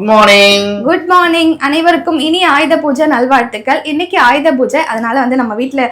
Good morning good morning அனைவருக்கும் இனி ஆயுத பூஜை நல்வாழ்த்துக்கள். இன்னைக்கு ஆயுத பூஜை. அதனால வந்து நம்ம வீட்டுல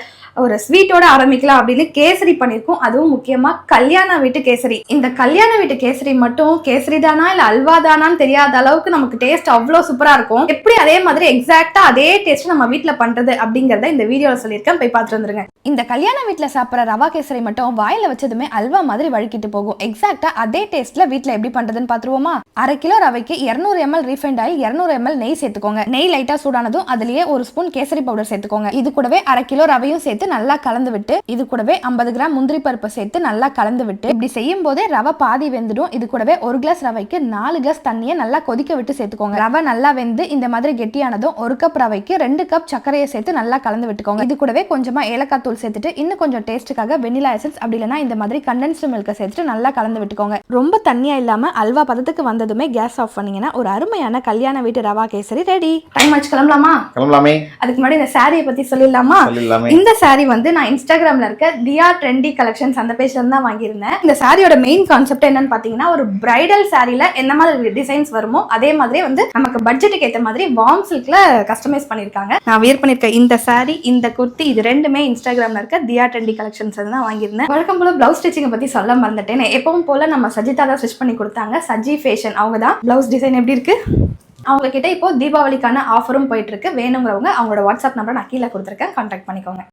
ஒரு ஸ்வீட்டோட ஆரம்பிக்கலாம் அப்படின்னு கேசரி பண்ணியிருக்கோம் அதுவும் முக்கியமா கல்யாண வீட்டு கேசரி. இந்த கல்யாண வீட்டு கேசரி மட்டும் கேசரி தானா இல்ல அல்வா தானான்னு தெரியாத அளவுக்கு நமக்கு டேஸ்ட் அவ்வளோ சூப்பரா இருக்கும். எப்படி அதே மாதிரி எக்ஸாக்டா அதே டேஸ்ட் நம்ம வீட்ல பண்றது அப்படிங்கறத இந்த வீடியோல சொல்லியிருக்கேன். போய் பார்த்துட்டு வந்துருங்க. இந்த கல்யாண வீட்டுல சாப்பிட்ற ரவா கேசரி மட்டும் வாயில வச்சதுமே அல்வா மாதிரி வழுக்கிட்டு போகும். எக்ஸாக்டா அதே டேஸ்ட்ல வீட்டுல எப்படி பண்றதுன்னு பாத்துருவோமா அரை கிலோ ரவைக்கு 200 எம்எல் ரீஃபைண்ட் ஆயில் 200 எம்எல் நெய் சேர்த்துக்கோங்க. நெய் லைட்டா சூடானதும் அதுலயே ஒரு ஸ்பூன் கேசரி பவுடர் சேர்த்துக்கோங்க. இது கூடவே அரை கிலோ ரவையும் சேர்த்து நல்லா கலந்து விட்டு இது கூடவே 50 கிராம் முந்திரி பருப்பு சேர்த்து நல்லா கலந்து விட்டு இப்படி செய்யும் போதே ரவை பாதி வெந்துடும். இது கூடவே ஒரு கிளாஸ் ரவைக்கு நாலு கிளாஸ் தண்ணியை நல்லா கொதிக்க விட்டு சேர்த்துக்கோங்க. ரவை நல்லா வெந்து இந்த மாதிரி கெட்டியானதும் ஒரு கப் ரவைக்கு ரெண்டு கப் சர்க்கரையை சேர்த்து நல்லா கலந்து விட்டுக்கோங்க இது கூடவே கொஞ்சமா ஏலக்காய் தூள் சேர்த்துட்டு இன்னும் கொஞ்சம் டேஸ்ட்டுக்காக வெனிலா எசன்ஸ் அப்படி இல்லைன்னா இந்த மாதிரி கண்டென்ஸ்டு மில்கை சேர்த்துட்டு நல்லா கலந்து விட்டுக்கோங்க ரொம்ப தண்ணியா இல்லாம அல்வா பதத்துக்கு வந்ததுமே கேஸ் ஆஃப் பண்ணீங்கன்னா ஒரு அருமையான கல்யாண வீட்டு ரவா கேசரி ரெடி. டைம் ஆச்சு கிளம்பலாமா? கிளம்பலாமே. அதுக்கு முன்னாடி இந்த சாரியை பத்தி சொல்லிடலாமா? இந்த saree வந்து நான் இன்ஸ்டாகிராம்ல இருக்க தியா ட்ரெண்டி கலெக்ஷன்ஸ் அந்த பேஜ்ல தான் வாங்கியிருந்தேன். இந்த சாரியோட மெயின் கான்செப்ட் என்னன்னு பாத்தீங்கன்னா ஒரு பிரைடல் சாரில என்ன மாதிரி டிசைன்ஸ் வருமோ அதே மாதிரி வந்து நமக்கு பட்ஜெட்டுக்கு ஏத்த மாதிரி வார்ம் சில்க்ல கஸ்டமைஸ் பண்ணிருக்காங்க நான் வியர் பண்ணிருக்க இந்த saree இந்த குர்த்தி இது ரெண்டுமே இன்ஸ்டாகிராம்ல இருக்க தியா ட்ரெண்டி கலெக்ஷன்ஸ் தான் வாங்கியிருந்தேன். வழக்கம் போல பிளவுஸ் ஸ்டிச்சிங் பத்தி சொல்ல மறந்துட்டேன். எப்பவும் போல நம்ம சஜிதா தான் ஸ்டிச் பண்ணி கொடுத்தாங்க. சஜி ஃபேஷன் அவங்க தான் பிளவுஸ் டிசைன் எப்படி இருக்கு? அவங்க கிட்ட இப்போ தீபாவளிக்கான ஆஃபரும் போயிட்டு இருக்கு. வேணுங்கிறவங்க அவங்களோட வாட்ஸ்அப் நம்பர் நான் கீழே கொடுத்துருக்கேன். கான்டாக்ட் பண்ணிக்கோங்க.